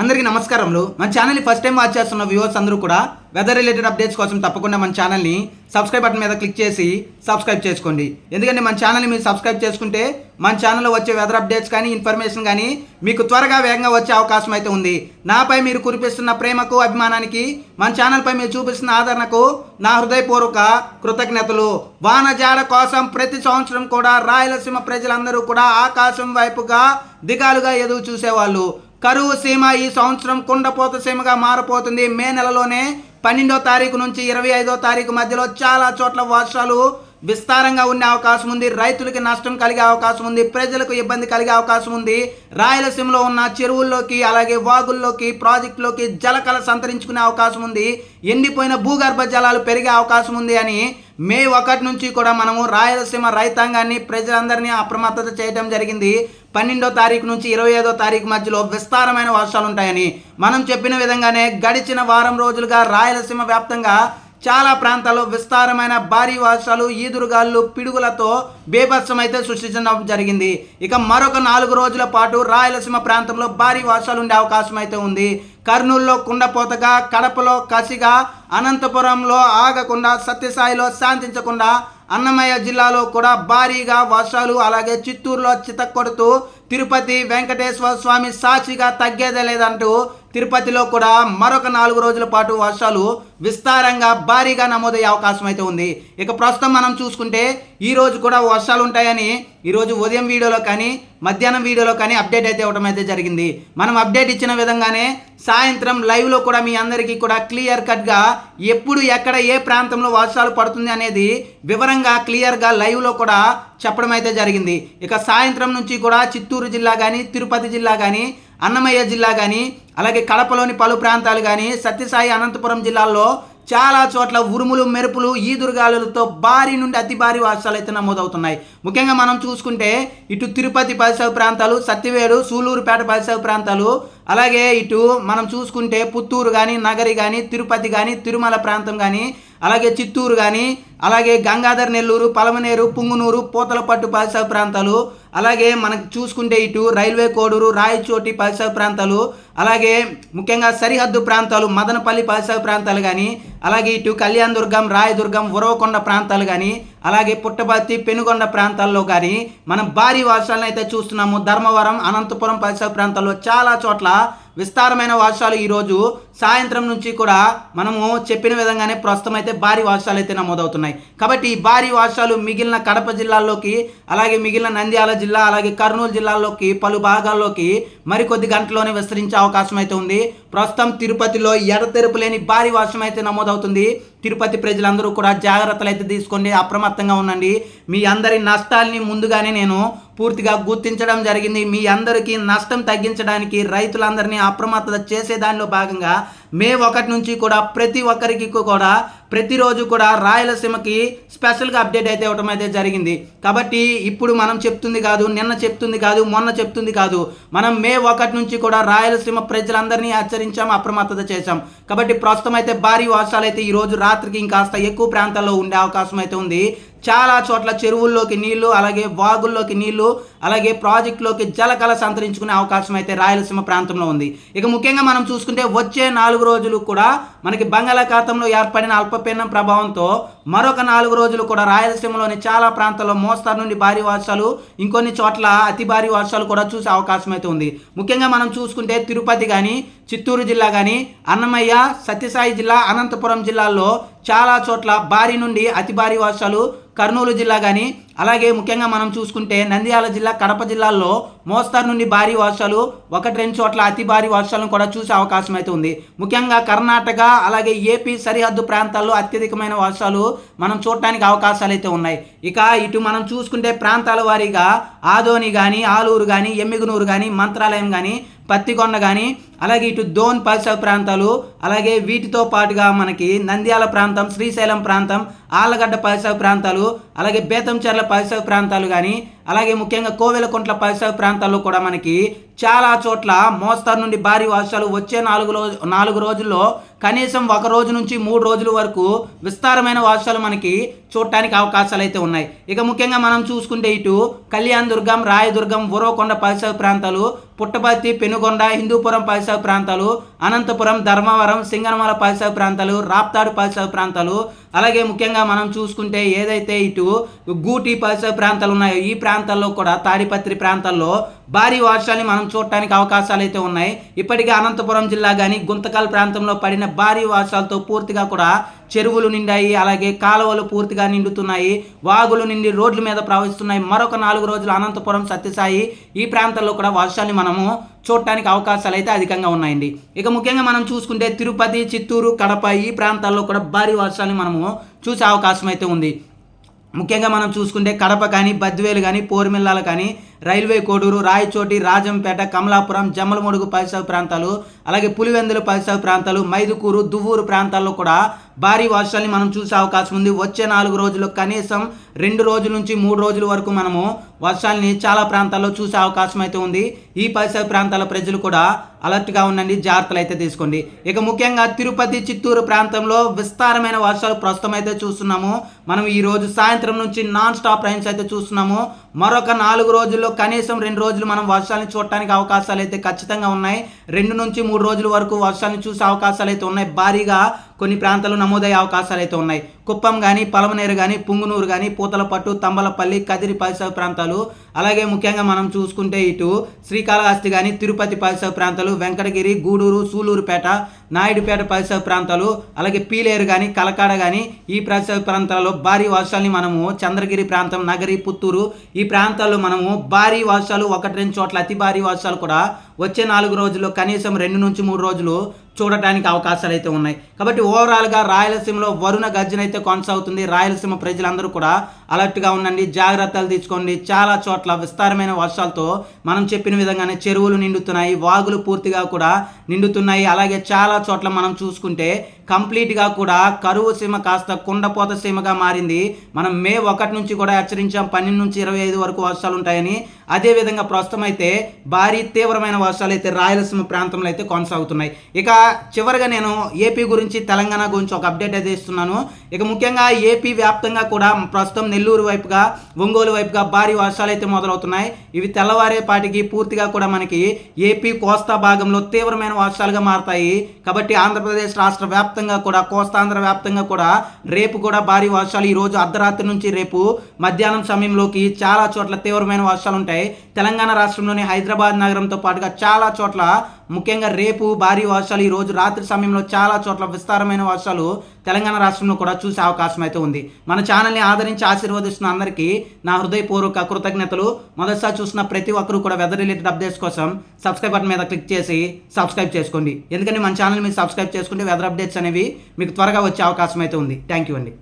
అందరికీ నమస్కారములు. మన ఛానల్ని ఫస్ట్ టైం వాచ్ చేస్తున్న వ్యూవర్స్ అందరూ కూడా వెదర్ రిలేటెడ్ అప్డేట్స్ కోసం తప్పకుండా మన ఛానల్ని సబ్స్క్రైబ్ బటన్ మీద క్లిక్ చేసి సబ్స్క్రైబ్ చేసుకోండి. ఎందుకంటే మన ఛానల్ని మీరు సబ్స్క్రైబ్ చేసుకుంటే మన ఛానల్లో వచ్చే వెదర్ అప్డేట్స్ కానీ ఇన్ఫర్మేషన్ కానీ మీకు త్వరగా వేగంగా వచ్చే అవకాశం అయితే ఉంది. నాపై మీరు కురిపిస్తున్న ప్రేమకు అభిమానానికి మన ఛానల్పై మీరు చూపిస్తున్న ఆదరణకు నా హృదయపూర్వక కృతజ్ఞతలు. వానజాడ కోసం ప్రతి సంవత్సరం కూడా రాయలసీమ ప్రజలందరూ కూడా ఆకాశం వైపుగా దిగాలుగా ఎదురు చూసేవాళ్ళు. కరువు సీమ ఈ సంవత్సరం కుండపోత సీమగా మారపోతుంది. మే నెలలోనే పన్నెండో తారీఖు నుంచి ఇరవై ఐదో తారీఖు మధ్యలో చాలా చోట్ల వర్షాలు విస్తారంగా ఉండే అవకాశం ఉంది. రైతులకి నష్టం కలిగే అవకాశం ఉంది. ప్రజలకు ఇబ్బంది కలిగే అవకాశం ఉంది. రాయలసీమలో ఉన్న చెరువుల్లోకి అలాగే వాగుల్లోకి ప్రాజెక్టులోకి జలకళ సంతరించుకునే అవకాశం ఉంది. ఎండిపోయిన భూగర్భ జలాలు పెరిగే అవకాశం ఉంది అని మే ఒకటి నుంచి కూడా మనము రాయలసీమ రైతాంగాన్ని ప్రజలందరినీ అప్రమత్తత చేయడం జరిగింది. పన్నెండో తారీఖు నుంచి ఇరవై ఐదో తారీఖు మధ్యలో విస్తారమైన వర్షాలు ఉంటాయని మనం చెప్పిన విధంగానే గడిచిన వారం రోజులుగా రాయలసీమ వ్యాప్తంగా చాలా ప్రాంతాల్లో విస్తారమైన భారీ వర్షాలు ఈదురుగాళ్ళు పిడుగులతో బీభత్సం అయితే సృష్టించడం జరిగింది. ఇక మరొక నాలుగు రోజుల పాటు రాయలసీమ ప్రాంతంలో భారీ వర్షాలు ఉండే అవకాశం అయితే ఉంది. కర్నూలులో కుండపోతగా కడపలో కసిగా అనంతపురంలో ఆగకుండా సత్యసాయిలో శాంతించకుండా అన్నమయ్య జిల్లాలో కూడా భారీగా వర్షాలు అలాగే చిత్తూరులో చితక్కొడుతూ తిరుపతి వెంకటేశ్వర స్వామి సాక్షిగా తగ్గేదే లేదంటూ తిరుపతిలో కూడా మరొక నాలుగు రోజుల పాటు వర్షాలు విస్తారంగా భారీగా నమోదయ్యే అవకాశం అయితే ఉంది. ఇక ప్రస్తుతం మనం చూసుకుంటే ఈరోజు కూడా వర్షాలు ఉంటాయని ఈరోజు ఉదయం వీడియోలో కానీ మధ్యాహ్నం వీడియోలో కానీ అప్డేట్ అయితే ఇవ్వడం అయితే జరిగింది. మనం అప్డేట్ ఇచ్చిన విధంగానే సాయంత్రం లైవ్లో కూడా మీ అందరికీ కూడా క్లియర్ కట్గా ఎప్పుడు ఎక్కడ ఏ ప్రాంతంలో వర్షాలు పడుతుంది అనేది వివరంగా క్లియర్గా లైవ్లో కూడా చెప్పడం అయితే జరిగింది. ఇక సాయంత్రం నుంచి కూడా చిత్తూరు జిల్లా కానీ తిరుపతి జిల్లా కానీ అన్నమయ్య జిల్లా కానీ అలాగే కడపలోని పలు ప్రాంతాలు కానీ సత్యసాయి అనంతపురం జిల్లాల్లో చాలా చోట్ల ఉరుములు మెరుపులు ఈదురుగాలులతో భారీ నుండి అతి భారీ వర్షాలు అయితే నమోదవుతున్నాయి. ముఖ్యంగా మనం చూసుకుంటే ఇటు తిరుపతి పరిసర ప్రాంతాలు సత్యవేడు సూలూరుపేట పరిసర ప్రాంతాలు అలాగే ఇటు మనం చూసుకుంటే పుత్తూరు కానీ నగరి కానీ తిరుపతి కానీ తిరుమల ప్రాంతం కానీ అలాగే చిత్తూరు కానీ అలాగే గంగాధర్ నెల్లూరు పలమనేరు పుంగునూరు పూతలపట్టు పరిసర ప్రాంతాలు అలాగే మనకు చూసుకుంటే ఇటు రైల్వే కోడూరు రాయచోటి పరిసర ప్రాంతాలు అలాగే ముఖ్యంగా సరిహద్దు ప్రాంతాలు మదనపల్లి పరిసర ప్రాంతాలు కానీ అలాగే ఇటు కళ్యాణదుర్గం రాయదుర్గం ఉరవకొండ ప్రాంతాలు కానీ అలాగే పుట్టపర్తి పెనుగొండ ప్రాంతాల్లో కానీ మనం భారీ వర్షాలను అయితే చూస్తున్నాము. ధర్మవరం అనంతపురం పరిసర ప్రాంతాల్లో చాలా చోట్ల విస్తారమైన వర్షాలు ఈరోజు సాయంత్రం నుంచి కూడా మనము చెప్పిన విధంగానే ప్రస్తుతం అయితే భారీ వర్షాలు అయితే నమోదవుతున్నాయి. కాబట్టి ఈ భారీ వర్షాలు మిగిలిన కడప జిల్లాల్లోకి అలాగే మిగిలిన నంద్యాల జిల్లా అలాగే కర్నూలు జిల్లాల్లోకి పలు భాగాల్లోకి మరికొద్ది గంటల్లోనే విస్తరించే అవకాశం అయితే ఉంది. ప్రస్తుతం తిరుపతిలో ఎడతెరుపు లేని భారీ వర్షం అయితే నమోదవుతుంది. తిరుపతి ప్రజలందరూ కూడా జాగ్రత్తలు అయితే తీసుకోండి అప్రమత్తంగా ఉండండి. మీ అందరి నష్టాల్ని ముందుగానే నేను పూర్తిగా గుర్తించడం జరిగింది. మీ అందరికీ నష్టం తగ్గించడానికి రైతులందరినీ అప్రమత్తత చేసే దానిలో భాగంగా మే ఒకటి నుంచి కూడా ప్రతి ఒక్కరికి కూడా ప్రతిరోజు కూడా రాయలసీమకి స్పెషల్గా అప్డేట్ అయితే ఇవ్వడం అయితే జరిగింది. కాబట్టి ఇప్పుడు మనం చెప్తుంది కాదు నిన్న చెప్తుంది కాదు మొన్న చెప్తుంది కాదు. మనం మే ఒకటి నుంచి కూడా రాయలసీమ ప్రజలందరినీ హెచ్చరించాం అప్రమత్తత చేశాం. కాబట్టి ప్రస్తుతం అయితే భారీ వర్షాలు అయితే ఈరోజు రాత్రికి ఇంకాస్త ఎక్కువ ప్రాంతాల్లో ఉండే అవకాశం అయితే ఉంది. చాలా చోట్ల చెరువుల్లోకి నీళ్ళు అలాగే వాగుల్లోకి నీళ్ళు అలాగే ప్రాజెక్టులోకి జలకళ సంతరించుకునే అవకాశం అయితే రాయలసీమ ప్రాంతంలో ఉంది. ఇక ముఖ్యంగా మనం చూసుకుంటే వచ్చే నాలుగు రోజులు కూడా మనకి బంగాళాఖాతంలో ఏర్పడిన అల్పపీడనం ప్రభావంతో మరొక నాలుగు రోజులు కూడా రాయలసీమలోని చాలా ప్రాంతాల్లో మోస్తారు నుండి భారీ వర్షాలు ఇంకొన్ని చోట్ల అతి భారీ వర్షాలు కూడా చూసే అవకాశం అయితే ఉంది. ముఖ్యంగా మనం చూసుకుంటే తిరుపతి కానీ చిత్తూరు జిల్లా కానీ అన్నమయ్య సత్యసాయి జిల్లా అనంతపురం జిల్లాల్లో చాలా చోట్ల భారీ నుండి అతి భారీ వర్షాలు కర్నూలు జిల్లా కానీ అలాగే ముఖ్యంగా మనం చూసుకుంటే నంద్యాల జిల్లా కడప జిల్లాల్లో మోస్తారు నుండి భారీ వర్షాలు ఒకటి రెండు చోట్ల అతి భారీ వర్షాలను కూడా చూసే అవకాశం అయితే ఉంది. ముఖ్యంగా కర్ణాటక అలాగే ఏపీ సరిహద్దు ప్రాంతాల్లో అత్యధికమైన వర్షాలు మనం చూడటానికి అవకాశాలు అయితే ఉన్నాయి. ఇక ఇటు మనం చూసుకుంటే ప్రాంతాల వారీగా ఆదోని కానీ ఆలూరు కానీ ఎమ్మిగునూరు కానీ మంత్రాలయం కానీ పత్తికొండ కానీ అలాగే ఇటు దోన్ పరిసర ప్రాంతాలు అలాగే వీటితో పాటుగా మనకి నంద్యాల ప్రాంతం శ్రీశైలం ప్రాంతం ఆళ్ళగడ్డ పరిసర ప్రాంతాలు అలాగే బేతంచెర్ల పరిసర ప్రాంతాలు కానీ అలాగే ముఖ్యంగా కోవెలకుంట్ల పరిసర ప్రాంతాల్లో కూడా మనకి చాలా చోట్ల మోస్తారు నుండి భారీ వర్షాలు వచ్చే నాలుగు రోజు నాలుగు రోజుల్లో కనీసం ఒక రోజు నుంచి మూడు రోజుల వరకు విస్తారమైన వర్షాలు మనకి చూడటానికి అవకాశాలు అయితే ఉన్నాయి. ఇక ముఖ్యంగా మనం చూసుకుంటే ఇటు కళ్యాణ్ దుర్గం రాయదుర్గం ఉరవకొండ పరిసర ప్రాంతాలు పుట్టపర్తి పెనుగొండ హిందూపురం పరిసర పరిసర ప్రాంతాలు అనంతపురం ధర్మవరం సింగనమల పరిసర ప్రాంతాలు రాప్తాడు పరిసర ప్రాంతాలు. అలాగే ముఖ్యంగా మనం చూసుకుంటే ఏదైతే ఇటు గూటి పరిసర ప్రాంతాలు ఉన్నాయో ఈ ప్రాంతాల్లో కూడా తాడిపత్రి ప్రాంతాల్లో భారీ వర్షాన్ని మనం చూడటానికి అవకాశాలు అయితే ఉన్నాయి. ఇప్పటికే అనంతపురం జిల్లా కానీ గుంతకల్ ప్రాంతంలో పడిన భారీ వర్షాలతో పూర్తిగా కూడా చెరువులు నిండాయి. అలాగే కాలువలు పూర్తిగా నిండుతున్నాయి. వాగులు నిండి రోడ్ల మీద ప్రవహిస్తున్నాయి. మరొక నాలుగు రోజులు అనంతపురం సత్యసాయి. ఈ ప్రాంతాల్లో కూడా వర్షాన్ని మనము చూడటానికి అవకాశాలు అయితే అధికంగా ఉన్నాయండి. ఇక ముఖ్యంగా మనం చూసుకుంటే తిరుపతి చిత్తూరు కడప ఈ ప్రాంతాల్లో కూడా భారీ వర్షాన్ని మనము చూసే అవకాశం అయితే ఉంది. ముఖ్యంగా మనం చూసుకుంటే కడప కానీ బద్వేలు కానీ పోర్మిల్లాలు కానీ రైల్వే కోడూరు రాయచోటి రాజంపేట కమలాపురం జమ్మలమడుగు పరిసర ప్రాంతాలు అలాగే పులివెందుల పరిసర ప్రాంతాలు మైదుకూరు దువ్వూరు ప్రాంతాల్లో కూడా భారీ వర్షాన్ని మనం చూసే అవకాశం ఉంది. వచ్చే నాలుగు రోజులు కనీసం రెండు రోజుల నుంచి మూడు రోజుల వరకు మనము వర్షాలని చాలా ప్రాంతాల్లో చూసే అవకాశం అయితే ఉంది. ఈ పరిసర ప్రాంతాల ప్రజలు కూడా అలర్ట్గా ఉండండి జాగ్రత్తలు అయితే తీసుకోండి. ఇక ముఖ్యంగా తిరుపతి చిత్తూరు ప్రాంతంలో విస్తారమైన వర్షాలు ప్రస్తుతం అయితే చూస్తున్నాము. మనం ఈ రోజు సాయంత్రం నుంచి నాన్ స్టాప్ రైన్స్ అయితే చూస్తున్నాము. మరొక నాలుగు రోజుల్లో కనీసం రెండు రోజులు మనం వర్షాలను చూడటానికి అవకాశాలు అయితే ఖచ్చితంగా ఉన్నాయి. రెండు నుంచి మూడు రోజుల వరకు వర్షాలను చూసే అవకాశాలు అయితే ఉన్నాయి. భారీగా కొన్ని ప్రాంతాలు నమోదయ్యే అవకాశాలు అయితే ఉన్నాయి. కుప్పం కానీ పలమనేరు కానీ పుంగునూరు కానీ పూతలపట్టు తంబలపల్లి కదిరి పరిసర ప్రాంతాలు అలాగే ముఖ్యంగా మనం చూసుకుంటే ఇటు శ్రీకాళహస్తి కానీ తిరుపతి పరిసర ప్రాంతాలు వెంకటగిరి గూడూరు సూలూరుపేట నాయుడుపేట పరిసర ప్రాంతాలు అలాగే పీలేరు కానీ కలకాడ కానీ ఈ పరిసర ప్రాంతాల్లో భారీ వర్షాలని మనము చంద్రగిరి ప్రాంతం నగరి పుత్తూరు ఈ ప్రాంతాల్లో మనము భారీ వర్షాలు ఒకటి రెండు చోట్ల అతి భారీ వర్షాలు కూడా వచ్చే నాలుగు రోజుల్లో కనీసం రెండు నుంచి మూడు రోజులు చూడటానికి అవకాశాలు అయితే ఉన్నాయి. కాబట్టి ఓవరాల్గా రాయలసీమలో వరుణ గర్జన అయితే కొనసాగుతుంది. రాయలసీమ ప్రజలందరూ కూడా అలర్ట్గా ఉండండి. జాగ్రత్తలు తీసుకోండి. చాలా చోట్ల విస్తారమైన వర్షాలతో మనం చెప్పిన విధంగానే చెరువులు నిండుతున్నాయి. వాగులు పూర్తిగా కూడా నిండుతున్నాయి. అలాగే చాలా చోట్ల మనం చూసుకుంటే కంప్లీట్గా కూడా కరువు సీమ కాస్త కుండపోత సీమగా మారింది. మనం మే ఒకటి నుంచి కూడా హెచ్చరించాం. పన్నెండు నుంచి ఇరవై ఐదు వరకు వర్షాలు ఉంటాయని. అదేవిధంగా ప్రస్తుతం అయితే భారీ తీవ్రమైన వర్షాలు అయితే రాయలసీమ ప్రాంతంలో అయితే కొనసాగుతున్నాయి. ఇక చివరిగా నేను ఏపీ గురించి తెలంగాణ గురించి ఒక అప్డేట్ అయితే ఇస్తున్నాను. ఇక ముఖ్యంగా ఏపీ వ్యాప్తంగా కూడా ప్రస్తుతం నెల్లూరు వైపుగా ఒంగోలు వైపుగా భారీ వర్షాలు అయితే మొదలవుతున్నాయి. ఇవి తెల్లవారేపాటికి పూర్తిగా కూడా మనకి ఏపీ కోస్తా భాగంలో తీవ్రమైన వర్షాలుగా మారతాయి. కాబట్టి ఆంధ్రప్రదేశ్ రాష్ట్ర వ్యాప్తంగా కూడా కోస్తాంధ్ర వ్యాప్తంగా కూడా రేపు కూడా భారీ వర్షాలు ఈరోజు అర్ధరాత్రి నుంచి రేపు మధ్యాహ్నం సమయంలోకి చాలా చోట్ల తీవ్రమైన వర్షాలు ఉంటాయి. తెలంగాణ రాష్ట్రంలోని హైదరాబాద్ నగరంతో పాటుగా చాలా చోట్ల ముఖ్యంగా రేపు భారీ వర్షాలు ఈ రోజు రాత్రి సమయంలో చాలా చోట్ల విస్తారమైన వర్షాలు తెలంగాణ రాష్ట్రంలో కూడా చూసే అవకాశం అయితే ఉంది. మన ఛానల్ని ఆదరించి ఆశీర్వదిస్తున్న అందరికీ నా హృదయపూర్వక కృతజ్ఞతలు. మొదటిసారి చూసిన ప్రతి ఒక్కరూ కూడా వెదర్ రిలేటెడ్ అప్డేట్స్ కోసం సబ్స్క్రైబ్ బటన్ మీద క్లిక్ చేసి సబ్స్క్రైబ్ చేసుకోండి. ఎందుకంటే మన ఛానల్ మీరు సబ్స్క్రైబ్ చేసుకుంటే వెదర్ అప్డేట్స్ అనేవి మీకు త్వరగా వచ్చే అవకాశం అయితే ఉంది. థ్యాంక్ యూ అండి.